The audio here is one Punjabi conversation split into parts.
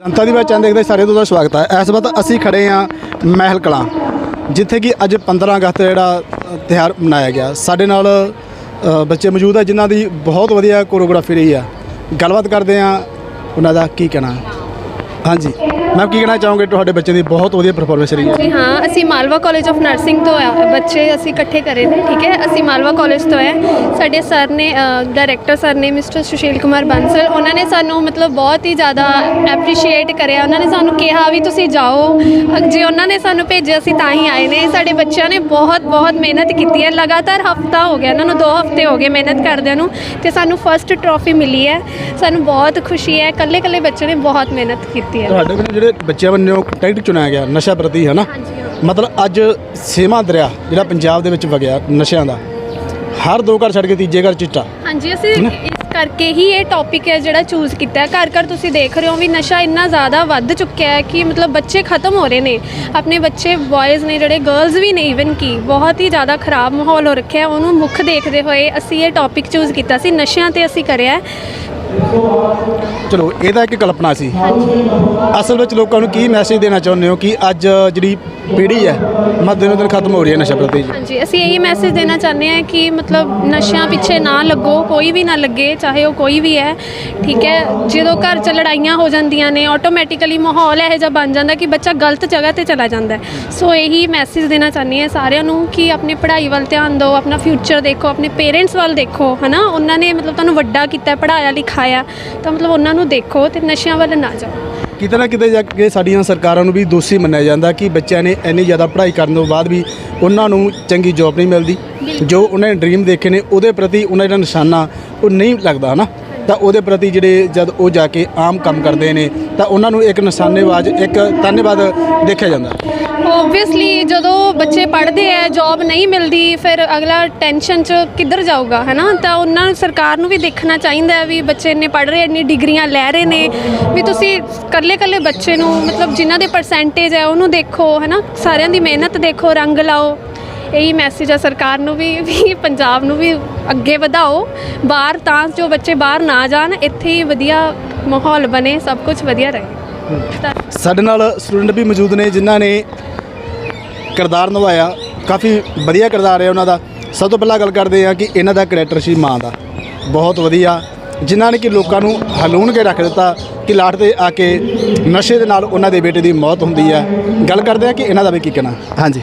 ਜਨਤਾ ਦੀ ਬਾਤ ਚੰਦ ਦੇਖਦੇ ਸਾਰੇ ਤੋਂ ਦਾ ਸਵਾਗਤ ਹੈ ਇਸ ਵਕਤ ਅਸੀਂ ਖੜੇ ਹਾਂ ਮਹਿਲ ਕਲਾਂ ਜਿੱਥੇ ਕਿ ਅੱਜ 15 ਅਗਸਤ ਜਿਹੜਾ ਅ, ਤਿਉਹਾਰ ਮਨਾਇਆ ਗਿਆ। ਸਾਡੇ ਨਾਲ ਅ, ਬੱਚੇ ਮੌਜੂਦ ਹੈ ਜਿਨ੍ਹਾਂ ਦੀ ਬਹੁਤ ਵਧੀਆ ਕੋਰੀਓਗ੍ਰਾਫੀ ਰਹੀ ਆ। ਗੱਲਬਾਤ ਕਰਦੇ ਹਾਂ ਉਹਨਾਂ ਦਾ ਕੀ ਕਹਿਣਾ। ਹਾਂਜੀ। ਮੈਂ ਕੀ ਕਹਿਣਾ ਚਾਹੋਗੇ? ਤੁਹਾਡੇ ਬੱਚੇ ਦੀ ਬਹੁਤ ਵਧੀਆ ਪਰਫਾਰਮੈਂਸ ਰਹੀ ਹੈ। ਜੀ ਹਾਂ, ਅਸੀਂ ਮਾਲਵਾ ਕਾਲਜ ਆਫ ਨਰਸਿੰਗ ਤੋਂ ਆ। ਬੱਚੇ ਅਸੀਂ ਇਕੱਠੇ ਕਰੇ ਨੇ, ਠੀਕ ਹੈ? ਅਸੀਂ ਮਾਲਵਾ ਕਾਲਜ ਤੋਂ ਹੈ ਸਾਡੇ ਸਰ ਨੇ ਡਾਇਰੈਕਟਰ ਸਰ ਨੇ ਮਿਸਟਰ ਸੁਸ਼ੀਲ ਕੁਮਾਰ ਬਾਂਸਲ, ਉਹਨਾਂ ਨੇ ਸਾਨੂੰ ਮਤਲਬ ਬਹੁਤ ਹੀ ਜ਼ਿਆਦਾ ਐਪਰੀਸ਼ੀਏਟ ਕਰਿਆ। ਉਹਨਾਂ ਨੇ ਸਾਨੂੰ ਕਿਹਾ ਵੀ ਤੁਸੀਂ ਜਾਓ। ਜੇ ਉਹਨਾਂ ਨੇ ਸਾਨੂੰ ਭੇਜਿਆ, ਅਸੀਂ ਤਾਂ ਹੀ ਆਏ ਨੇ। ਸਾਡੇ ਬੱਚਿਆਂ ਨੇ ਬਹੁਤ ਬਹੁਤ ਮਿਹਨਤ ਕੀਤੀ ਹੈ। ਲਗਾਤਾਰ ਹਫਤਾ ਹੋ ਗਿਆ ਇਹਨਾਂ ਨੂੰ 2 ਹਫ਼ਤੇ ਹੋ ਗਏ ਮਿਹਨਤ ਕਰਦਿਆਂ ਨੂੰ, ਤੇ ਸਾਨੂੰ ਫਰਸਟ ਟਰੋਫੀ ਮਿਲੀ ਹੈ। ਸਾਨੂੰ ਬਹੁਤ ਖੁਸ਼ੀ ਹੈ। ਇਕੱਲੇ ਇਕੱਲੇ ਬੱਚੇ ਨੇ ਬਹੁਤ ਮਿਹਨਤ ਕੀਤੀ। ਹੈ। ਤੁਹਾਡੇ ਵੱਲੋਂ ਜਿਹੜੇ ਬੱਚਿਆਂ ਵੱਲੋਂ ਕੰਟੈਕਟ ਚੁਣਿਆ ਗਿਆ ਨਸ਼ਾ ਪ੍ਰਤੀ ਹੈ। ਨਾ ਮਤਲਬ ਅੱਜ ਸੇਮਾ ਦਰਿਆ ਜਿਹੜਾ ਪੰਜਾਬ ਦੇ ਵਿੱਚ ਵਗਿਆ ਨਸ਼ਿਆਂ ਦਾ ਹਰ ਦੋ ਘਰ ਛੱਡ ਕੇ ਤੀਜੇ ਘਰ ਚਿੱਟਾ। ਹਾਂਜੀ ਅਸੀਂ ਇਸ ਕਰਕੇ ਹੀ ਇਹ ਟੌਪਿਕ ਹੈ ਜਿਹੜਾ ਚੂਜ਼ ਕੀਤਾ ਹੈ। ਘਰ ਘਰ ਤੁਸੀਂ ਦੇਖ ਰਹੇ ਹੋ ਵੀ ਨਸ਼ਾ ਇੰਨਾ ਜ਼ਿਆਦਾ ਵੱਧ ਚੁੱਕਿਆ ਹੈ ਕਿ ਮਤਲਬ ਬੱਚੇ ਖਤਮ ਹੋ ਰਹੇ ਨੇ। ਆਪਣੇ ਬੱਚੇ ਬॉयਜ਼ ਨੇ ਜਿਹੜੇ ਗਰਲਸ ਵੀ ਨੇ ਇਵਨ ਕੀ ਬਹੁਤ ਹੀ ਜ਼ਿਆਦਾ ਖਰਾਬ ਮਾਹੌਲ ਹੋ ਰੱਖਿਆ। ਉਹਨੂੰ ਮੁੱਖ ਦੇਖਦੇ ਹੋਏ ਅਸੀਂ ਇਹ ਟੌਪਿਕ ਚੂਜ਼ ਕੀਤਾ ਸੀ। ਨਸ਼ਿਆਂ ਤੇ ਅਸੀਂ ਕਰਿਆ। ਚਲੋ ਇਹਦਾ ਇੱਕ ਕਲਪਨਾ ਸੀ। ਅਸਲ ਵਿੱਚ ਲੋਕਾਂ ਨੂੰ ਕੀ ਮੈਸੇਜ ਦੇਣਾ ਚਾਹੁੰਦੇ ਹੋ ਕਿ ਅੱਜ ਜਿਹੜੀ ਪੀੜ੍ਹੀ ਹੈ ਮਾ ਦਿਨ ਖਤਮ ਹੋ ਰਹੀ ਹੈ ਨਸ਼ਾ ਪ੍ਰਤੀ? ਹਾਂਜੀ, ਅਸੀਂ ਇਹੀ ਮੈਸੇਜ ਦੇਣਾ ਚਾਹੁੰਦੇ ਹਾਂ ਕਿ ਮਤਲਬ ਨਸ਼ਿਆਂ ਪਿੱਛੇ ਨਾ ਲੱਗੋ, ਕੋਈ ਵੀ ਨਾ ਲੱਗੇ, ਚਾਹੇ ਉਹ ਕੋਈ ਵੀ ਹੈ, ਠੀਕ ਹੈ? ਜਦੋਂ ਘਰ 'ਚ ਲੜਾਈਆਂ ਹੋ ਜਾਂਦੀਆਂ ਨੇ ਆਟੋਮੈਟਿਕਲੀ ਮਾਹੌਲ ਇਹੋ ਜਿਹਾ ਬਣ ਜਾਂਦਾ ਕਿ ਬੱਚਾ ਗਲਤ ਜਗ੍ਹਾ ਤੇ ਚਲਾ ਜਾਂਦਾ ਸੋ ਇਹੀ ਮੈਸੇਜ ਦੇਣਾ ਚਾਹੁੰਦੇ ਹਾਂ ਸਾਰਿਆਂ ਨੂੰ ਕਿ ਆਪਣੀ ਪੜ੍ਹਾਈ ਵੱਲ ਧਿਆਨ ਦਿਓ, ਆਪਣਾ ਫਿਊਚਰ ਦੇਖੋ, ਆਪਣੇ ਪੇਰੈਂਟਸ ਵੱਲ ਦੇਖੋ, ਹਨਾ? ਉਹਨਾਂ ਨੇ ਮਤਲਬ ਤੁਹਾਨੂੰ ਵੱਡਾ ਕੀਤਾ, ਪੜ੍ਹਾਇਆ, ਲਿਖਾਇਆ ਤਾਂ ਮਤਲਬ ਉਹਨਾਂ ਨੂੰ ਦੇਖੋ ਤੇ ਨਸ਼ਿਆਂ ਵੱਲ ਨਾ ਜਾਓ। ਕਿਤੇ ਨਾ ਕਿਤੇ ਜਾ ਕੇ ਸਾਡੀਆਂ ਸਰਕਾਰਾਂ ਨੂੰ ਵੀ ਦੋਸ਼ੀ ਮੰਨਿਆ ਜਾਂਦਾ ਕਿ ਬੱਚਿਆਂ ਨੇ ਇੰਨੀ ਜ਼ਿਆਦਾ ਪੜ੍ਹਾਈ ਕਰਨ ਤੋਂ ਬਾਅਦ ਵੀ ਉਹਨਾਂ ਨੂੰ ਚੰਗੀ ਜੌਬ ਨਹੀਂ ਮਿਲਦੀ। ਜੋ ਉਹਨਾਂ ਨੇ ਡ੍ਰੀਮ ਦੇਖੇ ਨੇ ਉਹਦੇ ਪ੍ਰਤੀ ਉਹਨਾਂ ਦਾ ਨਿਸ਼ਾਨਾ ਉਹ ਨਹੀਂ ਲੱਗਦਾ ਹਨਾ? ਤਾਂ ਉਹਦੇ ਪ੍ਰਤੀ ਜਿਹੜੇ ਜਦ ਉਹ ਜਾ ਕੇ ਆਮ ਕੰਮ ਕਰਦੇ ਨੇ, ਤਾਂ ਉਹਨਾਂ ਨੂੰ ਇੱਕ ਨਿਸ਼ਾਨੇਬਾਜ਼, ਇੱਕ ਤਾਨੇਬਾਜ਼ ਦੇਖਿਆ ਜਾਂਦਾ। ਓਬਵੀਅਸਲੀ ਜਦੋਂ ਬੱਚੇ ਪੜ੍ਹਦੇ ਆ ਜੌਬ ਨਹੀਂ ਮਿਲਦੀ, ਫਿਰ ਅਗਲਾ ਟੈਨਸ਼ਨ 'ਚ ਕਿੱਧਰ ਜਾਊਗਾ, ਹੈਨਾ? ਤਾਂ ਉਹਨਾਂ ਨੂੰ ਸਰਕਾਰ ਨੂੰ ਵੀ ਦੇਖਣਾ ਚਾਹੀਦਾ ਹੈ ਵੀ ਬੱਚੇ ਇੰਨੇ ਪੜ੍ਹ ਰਹੇ ਇੰਨੀ ਡਿਗਰੀਆਂ ਲੈ ਰਹੇ ਨੇ। ਵੀ ਤੁਸੀਂ ਕੱਲੇ ਕੱਲੇ ਬੱਚੇ ਨੂੰ, ਮਤਲਬ ਜਿਨ੍ਹਾਂ ਦੇ ਪਰਸੈਂਟੇਜ ਹੈ, ਉਹਨੂੰ ਦੇਖੋ, ਹੈਨਾ? ਸਾਰਿਆਂ ਦੀ ਮਿਹਨਤ ਦੇਖੋ, ਰੰਗ ਲਾਓ। ਇਹੀ ਮੈਸੇਜ ਆ, ਸਰਕਾਰ ਨੂੰ ਵੀ ਵੀ ਪੰਜਾਬ ਨੂੰ ਵੀ ਅੱਗੇ ਵਧਾਓ। ਬਾਹਰ ਤਾਂ ਜੋ ਬੱਚੇ ਬਾਹਰ ਨਾ ਜਾਣ, ਇੱਥੇ ਹੀ ਵਧੀਆ ਮਾਹੌਲ ਬਣੇ, ਸਭ ਕੁਝ ਵਧੀਆ ਰਹੇ। ਸਾਡੇ ਨਾਲ ਸਟੂਡੈਂਟ ਵੀ ਮੌਜੂਦ ਨੇ, ਜਿਨ੍ਹਾਂ ਨੇ ਕਿਰਦਾਰ ਨਿਭਾਇਆ। ਕਾਫੀ ਵਧੀਆ ਕਿਰਦਾਰ ਹੈ ਉਹਨਾਂ ਦਾ। ਸਭ ਤੋਂ ਪਹਿਲਾਂ ਗੱਲ ਕਰਦੇ ਆ ਕਿ ਇਹਨਾਂ ਦਾ ਕਰੈਕਟਰ ਸੀ ਮਾਂ ਦਾ। ਬਹੁਤ ਵਧੀਆ। ਜਿਨ੍ਹਾਂ ਨੇ ਕਿ ਲੋਕਾਂ ਨੂੰ ਹਲੂਣ ਕੇ ਰੱਖ ਦਿੱਤਾ। ਕਿ ਲਾਟ ਤੇ ਆ ਕੇ ਨਸ਼ੇ ਦੇ ਨਾਲ ਉਹਨਾਂ ਦੇ ਬੇਟੇ ਦੀ ਮੌਤ ਹੁੰਦੀ ਹੈ। ਗੱਲ ਕਰਦੇ ਆ ਕਿ ਇਹਨਾਂ ਦਾ ਵੀ ਕੀ ਕਹਿਣਾ? ਹਾਂਜੀ।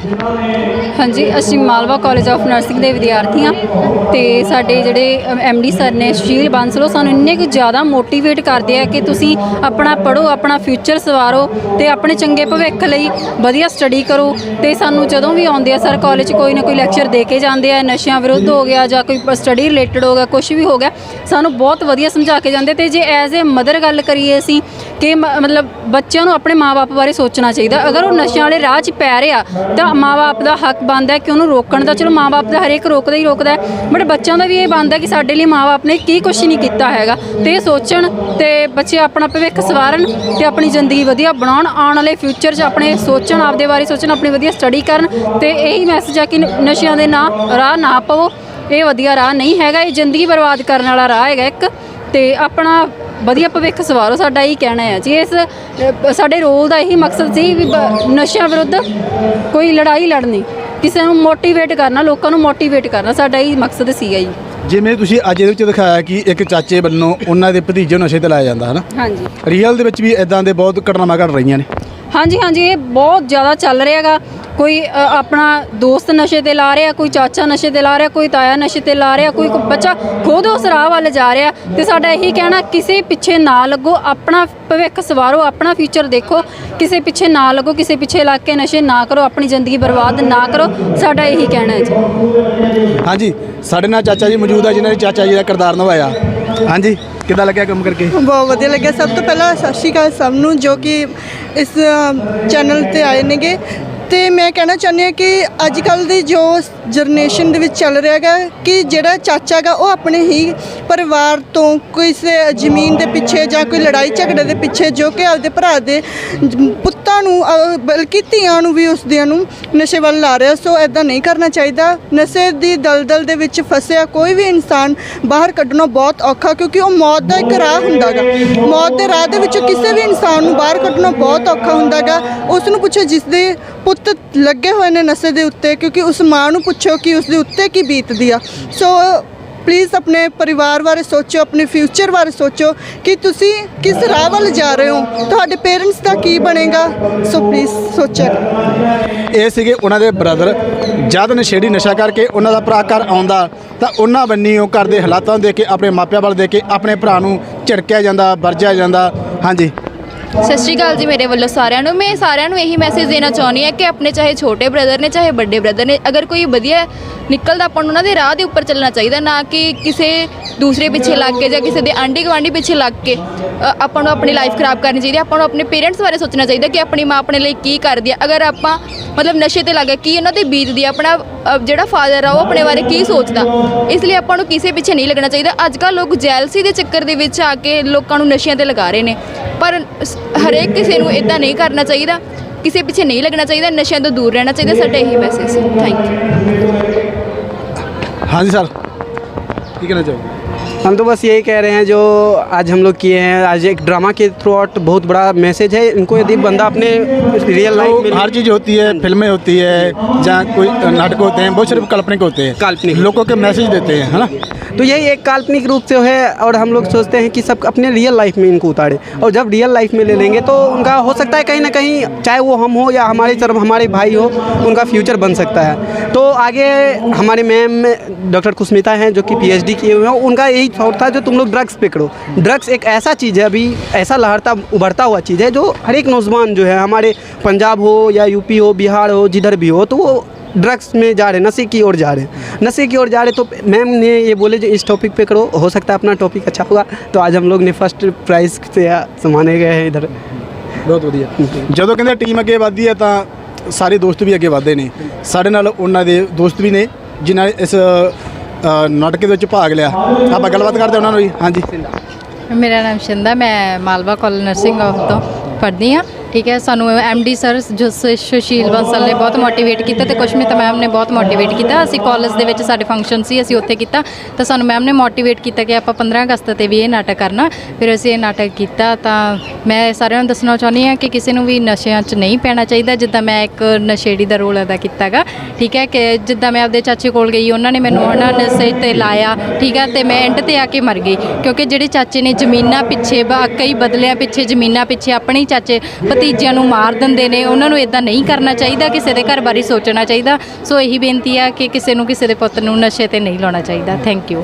ਹਾਂਜੀ, ਅਸੀਂ ਮਾਲਵਾ ਕਾਲਜ ਆਫ ਨਰਸਿੰਗ ਦੇ ਵਿਦਿਆਰਥੀ ਹਾਂ ਤੇ ਸਾਡੇ ਜਿਹੜੇ ਐਮਡੀ ਸਰ ਨੇ ਸੁਸ਼ੀਲ ਬਾਂਸਲ ਉਹ ਸਾਨੂੰ ਇੰਨੇ ਕੁ ਜ਼ਿਆਦਾ ਮੋਟੀਵੇਟ ਕਰਦੇ ਆ ਕਿ ਤੁਸੀਂ ਆਪਣਾ ਪੜੋ ਆਪਣਾ ਫਿਊਚਰ ਸਵਾਰੋ ਤੇ ਆਪਣੇ ਚੰਗੇ ਭਵਿੱਖ ਲਈ ਵਧੀਆ ਸਟੱਡੀ ਕਰੋ ਤੇ ਸਾਨੂੰ ਜਦੋਂ ਵੀ ਆਉਂਦੇ ਆ, ਸਰ ਕਾਲਜ 'ਚ ਕੋਈ ਨਾ ਕੋਈ ਲੈਕਚਰ ਦੇ ਕੇ ਜਾਂਦੇ ਆ, ਨਸ਼ਿਆਂ ਵਿਰੁੱਧ ਹੋ ਗਿਆ ਜਾਂ ਕੋਈ ਸਟੱਡੀ ਰਿਲੇਟਡ ਹੋ ਗਿਆ ਕੁਝ ਵੀ ਹੋ ਗਿਆ, ਸਾਨੂੰ ਬਹੁਤ ਵਧੀਆ ਸਮਝਾ ਕੇ ਜਾਂਦੇ ਤੇ ਜੇ ਐਜ਼ ਅ ਮਦਰ ਗੱਲ ਕਰੀਏ ਅਸੀਂ ਕਿ ਮਤਲਬ ਬੱਚਿਆਂ ਨੂੰ ਆਪਣੇ ਮਾਪੇ ਬਾਰੇ ਸੋਚਣਾ ਚਾਹੀਦਾ। ਅਗਰ ਉਹ ਨਸ਼ਿਆਂ ਵਾਲੇ ਰਾਹ 'ਚ ਪੈ ਰਿਹਾ, ਤਾਂ ਮਾਪੇ ਦਾ ਹੱਕ ਬਣਦਾ ਕਿ ਉਹਨੂੰ ਰੋਕਣ ਦਾ। ਚਲੋ ਮਾਪੇ ਦਾ ਹਰੇਕ ਰੋਕਦਾ ਹੀ ਰੋਕਦਾ ਬਟ ਬੱਚਿਆਂ ਦਾ ਵੀ ਇਹ ਬਣਦਾ ਕਿ ਸਾਡੇ ਲਈ ਮਾਪੇ ਨੇ ਕੀ ਕੁਛ ਨਹੀਂ ਕੀਤਾ ਹੈਗਾ। ਤੇ ਇਹ ਸੋਚਣ ਤੇ ਬੱਚੇ ਆਪਣਾ ਭਵਿੱਖ ਸਵਾਰਨ ਤੇ ਆਪਣੀ ਜ਼ਿੰਦਗੀ ਵਧੀਆ ਬਣਾਉਣ, ਆਉਣ ਵਾਲੇ ਫਿਊਚਰ 'ਚ ਆਪਣੇ ਸੋਚਣ, ਆਪਦੇ ਬਾਰੇ ਸੋਚਣ, ਆਪਣੀ ਵਧੀਆ ਸਟੱਡੀ ਕਰਨ ਤੇ ਇਹੀ ਮੈਸੇਜ ਆ ਕਿ ਨਸ਼ਿਆਂ ਦੇ ਨਾ, ਰਾਹ ਨਾ ਪਵੋ। ਇਹ ਵਧੀਆ ਰਾਹ ਨਹੀਂ ਹੈਗਾ, ਇਹ ਜ਼ਿੰਦਗੀ ਬਰਬਾਦ ਕਰਨ ਵਾਲਾ ਰਾਹ ਹੈਗਾ ਇੱਕ। ਤੇ ਆਪਣਾ ਵਧੀਆ ਭਵਿੱਖ ਸਵਾਰੋ ਸਾਡਾ ਇਹੀ ਕਹਿਣਾ ਹੈ ਜੀ। ਇਸ ਸਾਡੇ ਰੋਲ ਦਾ ਇਹੀ ਮਕਸਦ ਸੀ ਵੀ ਨਸ਼ਿਆਂ ਵਿਰੁੱਧ ਕੋਈ ਲੜਾਈ ਲੜਨੀ। ਕਿਸੇ ਨੂੰ ਮੋਟੀਵੇਟ ਕਰਨਾ ਲੋਕਾਂ ਨੂੰ ਮੋਟੀਵੇਟ ਕਰਨਾ ਸਾਡਾ ਇਹੀ ਮਕਸਦ ਸੀਗਾ ਜੀ। ਜਿਵੇਂ ਤੁਸੀਂ ਅੱਜ ਇਹਦੇ ਵਿੱਚ ਦਿਖਾਇਆ ਕਿ ਇੱਕ ਚਾਚੇ ਵੱਲੋਂ ਉਹਨਾਂ ਦੇ ਭਤੀਜੇ ਨੂੰ ਨਸ਼ੇ ਤੇ ਲਾਇਆ ਜਾਂਦਾ ਹੈ ਨਾ ਹਾਂਜੀ। ਰੀਅਲ ਦੇ ਵਿੱਚ ਵੀ ਇਦਾਂ ਦੇ ਬਹੁਤ ਘਟਨਾਵਾਂ ਘਟ ਰਹੀਆਂ ਨੇ। ਹਾਂਜੀ ਹਾਂਜੀ ਇਹ ਬਹੁਤ ਜ਼ਿਆਦਾ ਚੱਲ ਰਿਹਾਗਾ ਕੋਈ ਆਪਣਾ ਦੋਸਤ ਨਸ਼ੇ ਤੇ ਲਾ ਰਿਹਾ ਕੋਈ ਚਾਚਾ ਨਸ਼ੇ ਤੇ ਲਾ ਰਿਹਾ ਕੋਈ ਤਾਇਆ ਨਸ਼ੇ ਤੇ ਲਾ ਰਿਹਾ ਕੋਈ ਬੱਚਾ ਖੁਦ ਉਸ ਰਾਹ ਵੱਲ ਜਾ ਰਿਹਾ ਤੇ ਸਾਡਾ ਇਹੀ ਕਹਿਣਾ ਕਿਸੇ ਪਿੱਛੇ ਨਾ ਲੱਗੋ ਆਪਣਾ ਭਵਿੱਖ ਸਵਾਰੋ ਆਪਣਾ ਫਿਊਚਰ ਦੇਖੋ ਕਿਸੇ ਪਿੱਛੇ ਨਾ ਲੱਗੋ ਕਿਸੇ ਪਿੱਛੇ ਲੱਗ ਕੇ ਨਸ਼ੇ ਨਾ ਕਰੋ ਆਪਣੀ ਜ਼ਿੰਦਗੀ ਬਰਬਾਦ ਨਾ ਕਰੋ ਸਾਡਾ ਇਹੀ ਕਹਿਣਾ ਹੈ ਜੀ। ਹਾਂਜੀ ਸਾਡੇ ਨਾਲ ਚਾਚਾ ਜੀ ਮੌਜੂਦ ਆ ਜਿਨ੍ਹਾਂ ਨੇ ਚਾਚਾ ਜੀ ਦਾ ਕਿਰਦਾਰ ਨਿਭਾਇਆ। ਹਾਂਜੀ ਕਿੱਦਾਂ ਲੱਗਿਆ ਕੰਮ ਕਰਕੇ? ਬਹੁਤ ਵਧੀਆ ਲੱਗਿਆ। ਸਭ ਤੋਂ ਪਹਿਲਾਂ ਸਤਿ ਸ਼੍ਰੀ ਅਕਾਲ ਸਭ ਨੂੰ ਜੋ ਕਿ ਇਸ ਚੈਨਲ ਤੇ ਆਏ ਨੇਗੇ। ਤੇ ਮੈਂ ਕਹਿਣਾ ਚਾਹੁੰਦੀ ਹਾਂ ਕਿ ਅੱਜ ਕੱਲ ਦੀ ਜੋ ਜਨਰੇਸ਼ਨ ਦੇ ਵਿੱਚ ਚੱਲ ਰਿਹਾ ਹੈਗਾ, ਕਿ ਜਿਹੜਾ ਚਾਚਾ ਗਾ ਉਹ ਆਪਣੇ ਹੀ ਪਰਿਵਾਰ ਤੋਂ ਕਿਸੇ ਜ਼ਮੀਨ ਦੇ ਪਿੱਛੇ ਜਾਂ ਕੋਈ ਲੜਾਈ ਝਗੜੇ ਦੇ ਪਿੱਛੇ ਜੋ ਕਿ ਆਪਦੇ ਭਰਾ ਦੇ ਪੁੱਤਾਂ ਨੂੰ ਅ, ਬਲਕਿ ਧੀਆਂ ਨੂੰ ਵੀ ਉਸਦਿਆਂ ਨੂੰ ਨਸ਼ੇ ਵੱਲ ਲਾ ਰਿਹਾ। ਸੋ ਐਦਾਂ ਨਹੀਂ ਕਰਨਾ ਚਾਹੀਦਾ। ਨਸ਼ੇ ਦੀ ਦਲਦਲ ਦੇ ਵਿੱਚ ਫਸਿਆ ਕੋਈ ਵੀ ਇਨਸਾਨ ਬਾਹਰ ਕੱਢਣਾ ਬਹੁਤ ਔਖਾ ਕਿਉਂਕਿ ਉਹ ਮੌਤ ਦਾ ਇੱਕ ਰਾਹ ਹੁੰਦਾਗਾ। ਮੌਤ ਦੇ ਰਾਹ ਦੇ ਵਿੱਚੋਂ ਕਿਸੇ ਵੀ ਇਨਸਾਨ ਨੂੰ ਬਾਹਰ ਕੱਢਣਾ ਬਹੁਤ ਔਖਾ ਹੁੰਦਾਗਾ। ਉਸ ਨੂੰ ਪੁੱਛੋ ਜਿਸ ਦੇ ਪੁੱਤ ਲੱਗੇ ਹੋਏ ਨੇ ਨਸ਼ੇ ਦੇ ਉੱਤੇ ਕਿਉਂਕਿ ਉਸ ਮਾਂ ਨੂੰ ਪੁੱਛੋ ਕਿ ਉਸ ਦੇ ਉੱਤੇ ਕੀ ਬੀਤਦੀ ਆ। ਸੋ ਪਲੀਜ਼ ਆਪਣੇ ਪਰਿਵਾਰ ਬਾਰੇ ਸੋਚੋ, ਆਪਣੇ ਫਿਊਚਰ ਬਾਰੇ ਸੋਚੋ ਕਿ ਤੁਸੀਂ ਕਿਸ ਰਾਹ ਵੱਲ ਜਾ ਰਹੇ ਹੋ, ਤੁਹਾਡੇ ਪੇਰੈਂਟਸ ਦਾ ਕੀ ਬਣੇਗਾ? ਸੋ ਪਲੀਜ਼ ਸੋਚੋ। ਇਹ ਸੀਗੇ ਉਹਨਾਂ ਦੇ ਬ੍ਰਦਰ। ਜਦ ਨਸ਼ੇੜੀ ਨਸ਼ਾ ਕਰਕੇ ਉਹਨਾਂ ਦਾ ਭਰਾ ਘਰ ਆਉਂਦਾ, ਤਾਂ ਉਹਨਾਂ ਬੰਨੀ ਉਹ ਘਰ ਦੇ ਹਾਲਾਤਾਂ ਨੂੰ ਦੇਖ ਕੇ, ਆਪਣੇ ਮਾਪਿਆਂ ਵੱਲ ਦੇਖ ਕੇ ਆਪਣੇ ਭਰਾ ਨੂੰ ਝਿੜਕਿਆ ਜਾਂਦਾ, ਵਰਜਿਆ ਜਾਂਦਾ। ਹਾਂਜੀ। ਸਤਿ ਸ਼੍ਰੀ ਅਕਾਲ ਜੀ ਮੇਰੇ ਵੱਲੋਂ ਸਾਰਿਆਂ ਨੂੰ। ਮੈਂ ਸਾਰਿਆਂ ਨੂੰ ਇਹੀ ਮੈਸੇਜ ਦੇਣਾ ਚਾਹੁੰਦੀ ਹਾਂ ਕਿ ਆਪਣੇ ਚਾਹੇ ਛੋਟੇ ਬ੍ਰਦਰ ਨੇ ਚਾਹੇ ਵੱਡੇ ਬ੍ਰਦਰ ਨੇ ਅਗਰ ਕੋਈ ਵਧੀਆ ਨਿਕਲਦਾ ਆਪਾਂ ਨੂੰ ਉਹਨਾਂ ਦੇ ਰਾਹ ਦੇ ਉੱਪਰ ਚੱਲਣਾ ਚਾਹੀਦਾ ਨਾ ਕਿ ਕਿਸੇ ਦੂਸਰੇ ਪਿੱਛੇ ਲੱਗ ਕੇ ਜਾਂ ਕਿਸੇ ਦੇ ਆਂਢੀ ਗੁਆਂਢੀ ਪਿੱਛੇ ਲੱਗ ਕੇ ਅ, ਆਪਾਂ ਨੂੰ ਆਪਣੀ ਲਾਈਫ ਖਰਾਬ ਕਰਨੀ ਚਾਹੀਦੀ ਹੈ। ਆਪਾਂ ਨੂੰ ਆਪਣੇ ਪੇਰੈਂਟਸ ਬਾਰੇ ਸੋਚਣਾ ਚਾਹੀਦਾ ਕਿ ਆਪਣੀ ਮਾਂ ਆਪਣੇ ਲਈ ਕੀ ਕਰਦੀ ਹੈ। ਅਗਰ ਆਪਾਂ ਮਤਲਬ ਨਸ਼ੇ ਤੇ ਲੱਗ ਗਏ ਕੀ ਉਹਨਾਂ ਤੇ ਬੀਤਦੀ ਹੈ ਆਪਣਾ ਅ, ਜਿਹੜਾ ਫਾਦਰ ਆ ਉਹ ਆਪਣੇ ਬਾਰੇ ਕੀ ਸੋਚਦਾ? ਇਸ ਲਈ ਆਪਾਂ ਨੂੰ ਕਿਸੇ ਪਿੱਛੇ ਨਹੀਂ ਲੱਗਣਾ ਚਾਹੀਦਾ। ਅੱਜ ਕੱਲ੍ਹ ਲੋਕ ਜੈਲਸੀ ਦੇ ਚੱਕਰ ਦੇ ਵਿੱਚ ਆ ਕੇ ਲੋਕਾਂ ਨੂੰ ਨਸ਼ਿਆਂ ਤੇ ਲਗਾ ਰਹੇ ਨੇ। ਪਰ ਸ- ਹਰੇਕ ਕਿਸੇ ਨੂੰ ਇਦਾਂ ਨਹੀਂ ਕਰਨਾ ਚਾਹੀਦਾ, ਕਿਸੇ ਪਿੱਛੇ ਨਹੀਂ ਲੱਗਣਾ ਚਾਹੀਦਾ, ਨਸ਼ਿਆਂ ਤੋਂ ਦੂਰ ਰਹਿਣਾ ਚਾਹੀਦਾ, ਸਾਡਾ ਇਹੀ ਮੈਸੇਜ ਸੀ ਥੈਂਕ ਯੂ ਹਾਂਜੀ ਸਰ। ਕੀ ਕਹਿਣਾ ਚਾਹੋਗੇ? हम तो बस यही कह रहे हैं जो आज हम लोग किए हैं आज एक ड्रामा के थ्रू आउट बहुत बड़ा मैसेज है। इनको यदि बंदा अपने रियल लाइफ में हर चीज़ होती है फ़िल्में होती है जहाँ कोई नाटक होते हैं बहुत सिर्फ़ काल्पनिक होते हैं। काल्पनिक। लोगों के मैसेज देते हैं है ना? तो यही एक काल्पनिक रूप से है और हम लोग सोचते हैं कि सब अपने रियल लाइफ में इनको उतारे। और जब रियल लाइफ में ले लेंगे तो उनका हो सकता है कहीं ना कहीं चाहे वो हम हो या हमारे तरफ़ हमारे भाई हो उनका फ्यूचर बन सकता है। तो आगे हमारे मैम डॉक्टर कुस्मिता हैं जो कि पीएचडी किए हुए हैं उनका यही थॉट था जो तुम लोग ड्रग्स पे करो ड्रग्स एक ऐसा चीज़ है अभी ऐसा लहरता उभरता हुआ चीज़ है जो हर एक नौजवान जो है हमारे पंजाब हो या यूपी हो बिहार हो जिधर भी हो तो वो ड्रग्स में जा रहे हैं नशे की ओर जा रहे हैं नशे की ओर जा रहे तो मैम ने ये बोले जो इस टॉपिक पे करो हो सकता है अपना टॉपिक अच्छा होगा तो आज हम लोग ने फर्स्ट प्राइज़ से समाने गए हैं इधर ਬਹੁਤ ਵਧੀਆ ਜਦੋਂ ਕਹਿੰਦੇ ਟੀਮ ਅੱਗੇ ਵਧਦੀ ਹੈ ਤਾਂ ਸਾਰੇ ਦੋਸਤ ਵੀ ਅੱਗੇ ਵਧਦੇ ਨੇ ਸਾਡੇ ਨਾਲ ਉਹਨਾਂ ਦੇ ਦੋਸਤ ਵੀ ਨੇ ਜਿਨ੍ਹਾਂ ਨੇ ਇਸ ਅ, ਨਾਟਕ ਦੇ ਵਿੱਚ ਭਾਗ ਲਿਆ। ਆਪਾਂ ਗੱਲਬਾਤ ਕਰਦੇ ਉਹਨਾਂ ਨੂੰ ਜੀ ਹਾਂਜੀ। ਮੇਰਾ ਨਾਮ ਸ਼ਿੰਦਾ, ਮੈਂ ਮਾਲਵਾ ਕਾਲਜ ਨਰਸਿੰਗ ਹਾਊਸ ਤੋਂ ਪੜ੍ਹਦੀ ਹਾਂ। ਠੀਕ ਹੈ, ਸਾਨੂੰ ਐਮਡੀ ਸਰ ਜੋ ਸੁਸ਼ੀਲ ਬੰਸਲ ਨੇ ਬਹੁਤ ਮੋਟੀਵੇਟ ਕੀਤਾ ਤੇ ਕੁਸ਼ਮਿਤ ਮੈਮ ਨੇ ਬਹੁਤ ਮੋਟੀਵੇਟ ਕੀਤਾ। ਅਸੀਂ ਕਾਲਜ ਦੇ ਵਿੱਚ ਸਾਡੇ ਫੰਕਸ਼ਨ ਸੀ, ਅਸੀਂ ਉੱਥੇ ਕੀਤਾ। ਤਾਂ ਸਾਨੂੰ ਮੈਮ ਨੇ ਮੋਟੀਵੇਟ ਕੀਤਾ ਕਿ ਆਪਾਂ 15 ਅਗਸਤ ਤੇ ਵੀ ਇਹ ਨਾਟਕ ਕਰਨਾ। ਫਿਰ ਅਸੀਂ ਇਹ ਨਾਟਕ ਕੀਤਾ ਤਾਂ ਮੈਂ ਸਾਰਿਆਂ ਨੂੰ ਦੱਸਣਾ ਚਾਹੁੰਦੀ ਹਾਂ ਕਿ ਕਿਸੇ ਨੂੰ ਵੀ ਨਸ਼ਿਆਂ 'ਚ ਨਹੀਂ ਪੈਣਾ ਚਾਹੀਦਾ, ਜਿੱਦਾਂ ਮੈਂ ਇੱਕ ਨਸ਼ੇੜੀ ਦਾ ਰੋਲ ਅਦਾ ਕੀਤਾਗਾ ਠੀਕ ਹੈ ਕਿ ਜਿੱਦਾਂ ਮੈਂ ਆਪਦੇ ਚਾਚੇ ਕੋਲ ਗਈ, ਉਹਨਾਂ ਨੇ ਮੈਨੂੰ ਉਹਨਾਂ ਨਸ਼ੇ ਤੇ ਲਾਇਆ। ਠੀਕ ਹੈ, ਤੇ ਮੈਂ ਐਂਡ ਤੇ ਆ ਕੇ ਮਰ ਗਈ। ਕਿਉਂਕਿ ਜਿਹੜੇ ਚਾਚੇ ਨੇ ਜ਼ਮੀਨਾਂ ਪਿੱਛੇ ਕਈ ਬਦਲਿਆਂ ਪਿੱਛੇ ਜ਼ਮੀਨਾਂ ਪਿੱਛੇ ਆਪਣੇ ਹੀ ਚਾਚੇ ਭਤੀਜਿਆਂ ਨੂੰ ਮਾਰ ਦਿੰਦੇ ਨੇ, ਉਹਨਾਂ ਨੂੰ ਇਦਾਂ ਨਹੀਂ ਕਰਨਾ ਚਾਹੀਦਾ, ਕਿਸੇ ਦੇ ਘਰ ਬਾਰੇ ਸੋਚਣਾ ਚਾਹੀਦਾ। ਸੋ ਇਹੀ ਬੇਨਤੀ ਆ ਕਿ ਕਿਸੇ ਨੂੰ ਕਿਸੇ ਦੇ ਪੁੱਤ ਨੂੰ ਨਸ਼ੇ ਤੇ ਨਹੀਂ ਲਾਉਣਾ ਚਾਹੀਦਾ। ਥੈਂਕ ਯੂ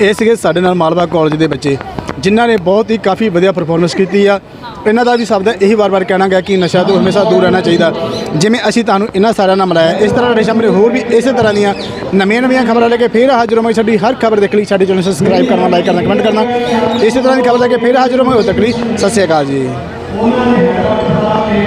ਇਹ ਸੀਗੇ ਸਾਡੇ ਨਾਲ ਮਾਲਵਾ ਕਾਲਜ ਦੇ ਬੱਚੇ, ਜਿਨ੍ਹਾਂ ਨੇ ਬਹੁਤ ਹੀ ਕਾਫੀ ਵਧੀਆ ਪਰਫਾਰਮੈਂਸ ਕੀਤੀ ਆ। ਇਹਨਾਂ ਦਾ ਵੀ ਸਭ ਦਾ ਇਹੀ ਵਾਰ-ਵਾਰ ਕਹਿਣਾ ਗਿਆ ਕਿ ਨਸ਼ਾ ਤੋਂ ਹਮੇਸ਼ਾ ਦੂਰ ਰਹਿਣਾ ਚਾਹੀਦਾ। ਜਿਵੇਂ ਅਸੀਂ ਤੁਹਾਨੂੰ ਇਹਨਾਂ ਸਾਰਿਆਂ ਨਾਲ ਮਿਲਾਇਆ, ਇਸ ਤਰ੍ਹਾਂ ਸਾਡੇ ਸਾਹਮਣੇ ਹੋਰ ਵੀ ਇਸੇ ਤਰ੍ਹਾਂ ਦੀਆਂ ਨਵੀਆਂ-ਨਵੀਆਂ ਖਬਰਾਂ ਲੈ ਕੇ ਫੇਰ ਹਾਜ਼ਰ ਹੋਵਾਂਗੇ ਸਾਡੀ ਹਰ ਖਬਰ ਦੇਖ ਲਈ। ਸਾਡੇ ਚੈਨਲ ਸਬਸਕ੍ਰਾਈਬ ਕਰਨਾ ਲਾਈਕ ਕਰਨਾ ਕਮੈਂਟ ਕਰਨਾ। ਇਸੇ ਤਰ੍ਹਾਂ ਦੀ ਖਬਰ ਲੈ ਕੇ ਫੇਰ ਹਾਜ਼ਰ ਹੋਵਾਂਗੇ। ਉਦੋਂ ਤੱਕ ਲਈ ਸਤਿ ਸ਼੍ਰੀ ਅਕਾਲ ਜੀ। ਉਹਨਾਂ ਨੇ ਹੈਗਾ ਪ੍ਰਤਾਪ ਨੇ